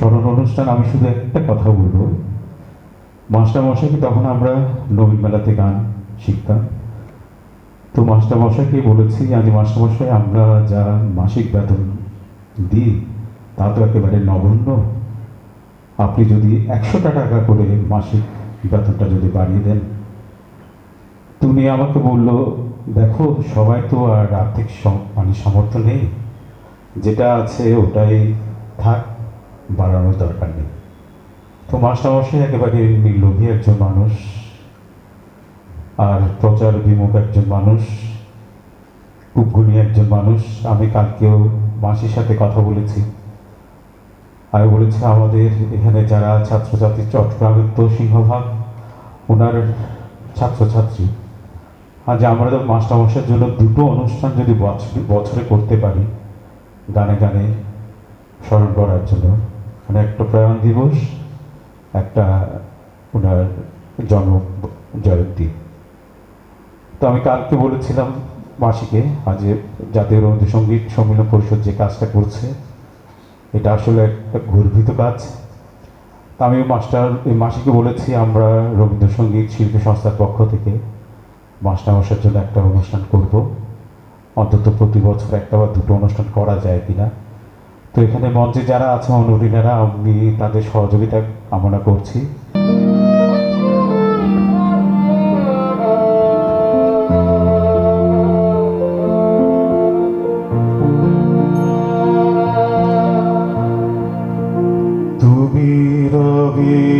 স্মরণ অনুষ্ঠান, আমি শুধু একটা কথা বলব। মাস্টার মশাইকে তখন আমরা নবীন মেলাতে গান শিখতাম। তো মাস্টার মশাইকে বলেছি, আজ মাস্টার মশাই আমরা যা মাসিক বেতন দিই, তা তো একেবারে নগণ্য। আপনি যদি একশোটা টাকা করে মাসিক বেতনটা যদি বাড়িয়ে দেন। তুমি আমাকে বলল, দেখো, সবাই তো আর আর্থিক মানে সামর্থ্য নেই। যেটা আছে ওটাই থাক। বাড়ানোর দরকার নেই। তো মাস্টারমশাই একেবারে লোভী একজন মানুষ আর প্রচার বিমুখ একজন মানুষ উদ্গুণী একজন মানুষ। আমি কালকেও মাসির সাথে কথা বলেছি। আমি বলেছি, আমাদের এখানে যারা ছাত্রছাত্রী, চট্টগ্রামের তো সিংহভাগ, ওনার ছাত্রছাত্রী। আজ আমরা তো মাস্টারমশাইয়ের জন্য দুটো অনুষ্ঠান যদি বছরে করতে পারি, গানে গানে স্মরণ করার জন্য। মানে একটা প্রয়াণ দিবস, একটা ওনার জন্ম জয়ন্তী। তো আমি কালকে বলেছিলাম মাসিকে, আজ জাতীয় রবীন্দ্রসঙ্গীত সম্মেলন পরিষদ যে কাজটা করছে, এটা আসলে একটা গর্বিত কাজ। আমি মাস্টার, এই মাসিকে বলেছি, আমরা রবীন্দ্রসঙ্গীত শিল্পী সংস্থার পক্ষ থেকে মাস্টার মশার জন্য একটা অনুষ্ঠান করব। অন্তত প্রতি বছর একটা বা দুটো অনুষ্ঠান করা যায় কিনা। তো এখানে মঞ্চে যারা আছে অনুরিনারা আমি তাদের সহযোগিতা কামনা করছি। তুমি রবি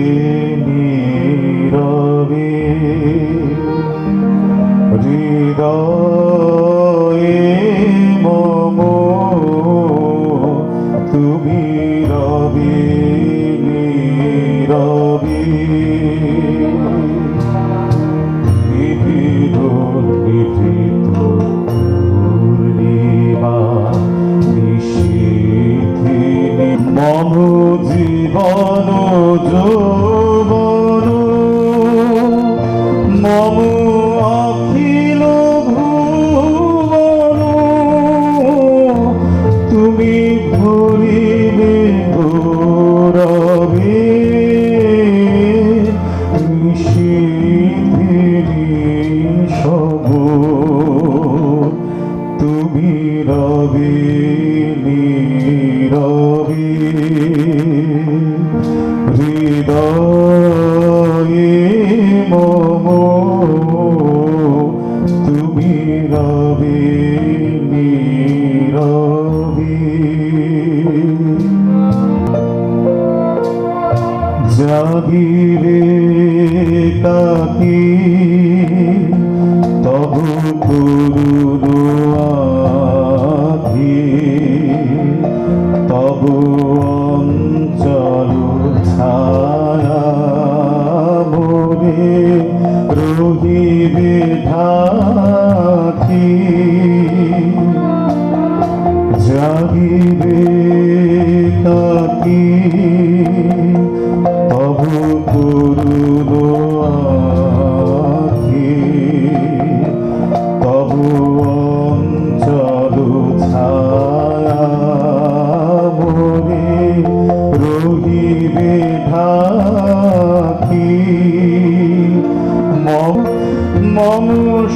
নীরবি হৃদয়ে মম তুমি রবি। নীরবি জাগিরে তাকি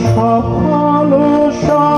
সফল সব